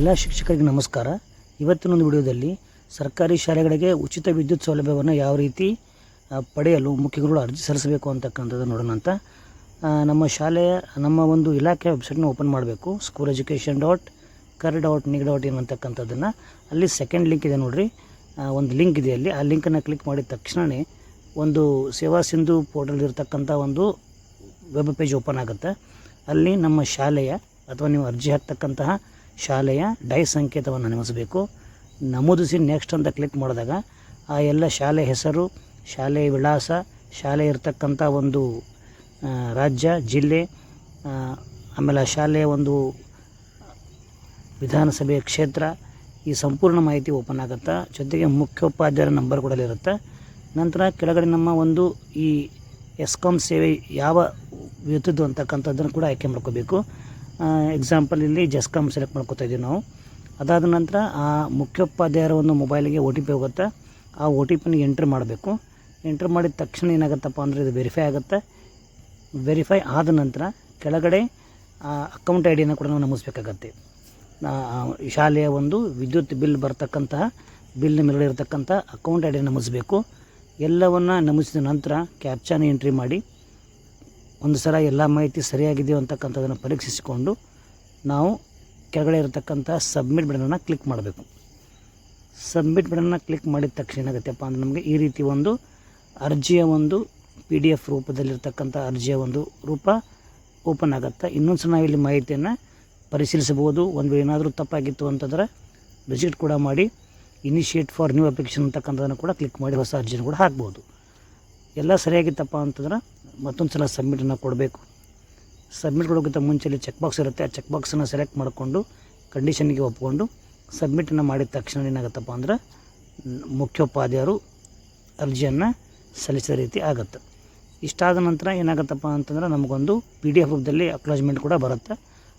ಎಲ್ಲ ಶಿಕ್ಷಕರಿಗೆ ನಮಸ್ಕಾರ. ಇವತ್ತಿನ ಒಂದು ವಿಡಿಯೋದಲ್ಲಿ ಸರ್ಕಾರಿ ಶಾಲೆಗಳಿಗೆ ಉಚಿತ ವಿದ್ಯುತ್ ಸೌಲಭ್ಯವನ್ನು ಯಾವ ರೀತಿ ಪಡೆಯಲು ಮುಖ್ಯಗಳು ಅರ್ಜಿ ಸಲ್ಲಿಸಬೇಕು ಅಂತಕ್ಕಂಥದ್ದು ನೋಡೋಣ ಅಂತ. ನಮ್ಮ ಶಾಲೆಯ ನಮ್ಮ ಒಂದು ಇಲಾಖೆ ವೆಬ್ಸೈಟ್ನ ಓಪನ್ ಮಾಡಬೇಕು. ಸ್ಕೂಲ್ ಎಜುಕೇಷನ್ ಡಾಟ್ ಕರ್ ಡಾಟ್ ನಿಗ್ ಡಾಟ್ ಇನ್ ಅಂತಕ್ಕಂಥದ್ದನ್ನು. ಅಲ್ಲಿ ಸೆಕೆಂಡ್ ಲಿಂಕ್ ಇದೆ ನೋಡಿರಿ. ಒಂದು ಲಿಂಕ್ ಇದೆ ಅಲ್ಲಿ. ಆ ಲಿಂಕನ್ನು ಕ್ಲಿಕ್ ಮಾಡಿದ ತಕ್ಷಣವೇ ಒಂದು ಸೇವಾ ಸಿಂಧು ಪೋರ್ಟಲ್ ಇರತಕ್ಕಂಥ ಒಂದು ವೆಬ್ ಪೇಜ್ ಓಪನ್ ಆಗುತ್ತೆ. ಅಲ್ಲಿ ನಮ್ಮ ಶಾಲೆಯ ಅಥವಾ ನೀವು ಅರ್ಜಿ ಹಾಕ್ತಕ್ಕಂತಹ ಶಾಲೆಯ ಡೈ ಸಂಕೇತವನ್ನು ನಮಿಸಬೇಕು ನಮೂದಿಸಿ ನೆಕ್ಸ್ಟ್ ಅಂತ ಕ್ಲಿಕ್ ಮಾಡಿದಾಗ ಆ ಎಲ್ಲ ಶಾಲೆ ಹೆಸರು ಶಾಲೆಯ ವಿಳಾಸ, ಶಾಲೆ ಇರತಕ್ಕಂಥ ಒಂದು ರಾಜ್ಯ, ಜಿಲ್ಲೆ ಆಮೇಲೆ ಆ ಶಾಲೆಯ ಒಂದು ವಿಧಾನಸಭೆಯ ಕ್ಷೇತ್ರ ಈ ಸಂಪೂರ್ಣ ಮಾಹಿತಿ ಓಪನ್ ಆಗುತ್ತೆ? ಜೊತೆಗೆ ಮುಖ್ಯೋಪಾಧ್ಯಾಯರ ನಂಬರ್ ಕೂಡ ಇರುತ್ತೆ? ನಂತರ ಕೆಳಗಡೆ ನಮ್ಮ ಒಂದು ಈ ಎಸ್ಕಾಮ್ ಸೇವೆ ಯಾವ ವಿದ್ಯುತ್ ಅಂತಕ್ಕಂಥದ್ದನ್ನು ಕೂಡ ಆಯ್ಕೆ ಮಾಡ್ಕೋಬೇಕು. ಎಕ್ಸಾಂಪಲ್ ಇಲ್ಲಿ ಜಸ್ಕಾಮ್ ಸೆಲೆಕ್ಟ್ ಮಾಡ್ಕೋತಾ ಇದ್ದೀವಿ ನಾವು. ಅದಾದ ನಂತರ ಆ ಮುಖ್ಯೋಪಾಧ್ಯಾಯರ ಒಂದು ಮೊಬೈಲಿಗೆ ಒ ಟಿ ಪಿ ಹೋಗುತ್ತೆ. ಆ ಒ ಟಿ ಪಿನ ಎಂಟ್ರ್ ಮಾಡಬೇಕು. ಎಂಟ್ರ್ ಮಾಡಿದ ತಕ್ಷಣ ಏನಾಗುತ್ತಪ್ಪ ಅಂದರೆ ಇದು ವೆರಿಫೈ ಆಗುತ್ತೆ. ವೆರಿಫೈ ಆದ ನಂತರ ಕೆಳಗಡೆ ಅಕೌಂಟ್ ಐ ಡಿಯನ್ನು ಕೂಡ ನಾವು ನಮೂದಿಸ್ಬೇಕಾಗತ್ತೆ. ನಾ- ಆ ಶಾಲೆಯ ಒಂದು ವಿದ್ಯುತ್ ಬಿಲ್ ಬರ್ತಕ್ಕಂತಹ, ಬಿಲ್ ಮೇಲ್ಗಡೆ ಇರತಕ್ಕಂಥ ಅಕೌಂಟ್ ಐ ಡಿ ನಮೂದಿಸಬೇಕು. ಎಲ್ಲವನ್ನು ನಮೂದಿಸಿದ ನಂತರ ಕ್ಯಾಪ್ಚಾನ ಎಂಟ್ರಿ ಮಾಡಿ ಒಂದು ಸಲ ಎಲ್ಲ ಮಾಹಿತಿ ಸರಿಯಾಗಿದೆಯೋ ಅಂತಕ್ಕಂಥದ್ದನ್ನು ಪರೀಕ್ಷಿಸಿಕೊಂಡು ನಾವು ಕೆಳಗಡೆ ಇರತಕ್ಕಂಥ ಸಬ್ಮಿಟ್ ಬಟನನ್ನು ಕ್ಲಿಕ್ ಮಾಡಬೇಕು. ಸಬ್ಮಿಟ್ ಬಟನ್ನ ಕ್ಲಿಕ್ ಮಾಡಿದ ತಕ್ಷಣ ಏನಾಗುತ್ತೆಪ್ಪ ಅಂದರೆ ನಮಗೆ ಈ ರೀತಿ ಒಂದು ಅರ್ಜಿಯ ಒಂದು ಪಿ ಡಿ ಎಫ್ ರೂಪದಲ್ಲಿರ್ತಕ್ಕಂಥ ಅರ್ಜಿಯ ಒಂದು ರೂಪ ಓಪನ್ ಆಗುತ್ತೆ. ಇನ್ನೊಂದು ಸಲ ಇಲ್ಲಿ ಮಾಹಿತಿಯನ್ನು ಪರಿಶೀಲಿಸಬಹುದು. ಒಂದು ಏನಾದರೂ ತಪ್ಪಾಗಿತ್ತು ಅಂತಂದರೆ ವಿಸಿಟ್ ಕೂಡ ಮಾಡಿ, ಇನಿಷಿಯೇಟ್ ಫಾರ್ ನ್ಯೂ ಅಪ್ಲಿಕೇಶನ್ ಅಂತಕ್ಕಂಥದ್ದನ್ನು ಕೂಡ ಕ್ಲಿಕ್ ಮಾಡಿ, ಹೊಸ ಅರ್ಜಿನ ಕೂಡ ಹಾಕ್ಬೋದು ಎಲ್ಲ ಸರಿಯಾಗಿತ್ತಪ್ಪ ಅಂತಂದ್ರೆ ಮತ್ತೊಂದು ಸಲ ಸಬ್ಮಿಟನ್ನು ಕೊಡಬೇಕು. ಸಬ್ಮಿಟ್ ಕೊಡೋಕ್ಕಿಂತ ಮುಂಚೆ ಇಲ್ಲಿ ಚೆಕ್ ಬಾಕ್ಸ್ ಇರುತ್ತೆ. ಆ ಚೆಕ್ ಬಾಕ್ಸನ್ನು ಸೆಲೆಕ್ಟ್ ಮಾಡಿಕೊಂಡು ಕಂಡೀಷನ್ಗೆ ಒಪ್ಪಿಕೊಂಡು ಸಬ್ಮಿಟನ್ನು ಮಾಡಿದ ತಕ್ಷಣ ಏನಾಗುತ್ತಪ್ಪ ಅಂದ್ರೆ ಮುಖ್ಯೋಪಾಧ್ಯಾಯರು ಅರ್ಜಿಯನ್ನು ಸಲ್ಲಿಸಿದ ರೀತಿ ಆಗುತ್ತೆ. ಇಷ್ಟಾದ ನಂತರ ಏನಾಗುತ್ತಪ್ಪ ಅಂತಂದ್ರೆ ನಮಗೊಂದು ಪಿ ಡಿ ಎಫ್ ರೂಪದಲ್ಲಿ ಅಕ್ಲಾಜ್ಮೆಂಟ್ ಕೂಡ ಬರುತ್ತೆ.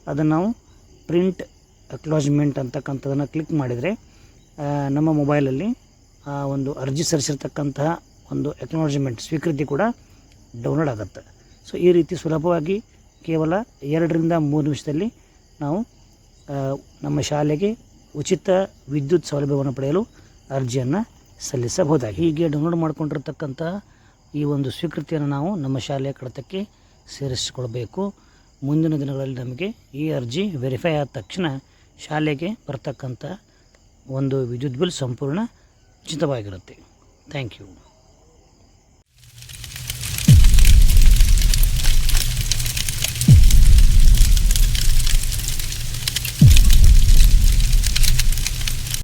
ಅದನ್ನು ನಾವು ಪ್ರಿಂಟ್ ಅಕ್ಲಾಜ್ಮೆಂಟ್ ಅಂತಕ್ಕಂಥದ್ದನ್ನು ಕ್ಲಿಕ್ ಮಾಡಿದರೆ ನಮ್ಮ ಮೊಬೈಲಲ್ಲಿ ಆ ಒಂದು ಅರ್ಜಿ ಸಲ್ಲಿಸಿರ್ತಕ್ಕಂತಹ ಒಂದು ಅಕ್ನಾಲಜ್ಮೆಂಟ್ ಸ್ವೀಕೃತಿ ಕೂಡ ಡೌನ್ಲೋಡ್ ಆಗುತ್ತೆ. ಸೊ ಈ ರೀತಿ ಸುಲಭವಾಗಿ ಕೇವಲ ಎರಡರಿಂದ ಮೂರು ನಿಮಿಷದಲ್ಲಿ ನಾವು ನಮ್ಮ ಶಾಲೆಗೆ ಉಚಿತ ವಿದ್ಯುತ್ ಸೌಲಭ್ಯವನ್ನು ಪಡೆಯಲು ಅರ್ಜಿಯನ್ನು ಸಲ್ಲಿಸಬಹುದಾಗಿ. ಹೀಗೆ ಡೌನ್ಲೋಡ್ ಮಾಡಿಕೊಂಡಿರ್ತಕ್ಕಂಥ ಈ ಒಂದು ಸ್ವೀಕೃತಿಯನ್ನು ನಾವು ನಮ್ಮ ಶಾಲೆಯ ಕಡತಕ್ಕೆ ಸೇರಿಸಿಕೊಳ್ಬೇಕು. ಮುಂದಿನ ದಿನಗಳಲ್ಲಿ ನಮಗೆ ಈ ಅರ್ಜಿ ವೆರಿಫೈ ಆದ ತಕ್ಷಣ ಶಾಲೆಗೆ ಬರ್ತಕ್ಕಂಥ ಒಂದು ವಿದ್ಯುತ್ ಬಿಲ್ ಸಂಪೂರ್ಣ ಉಚಿತವಾಗಿರುತ್ತೆ. Thank you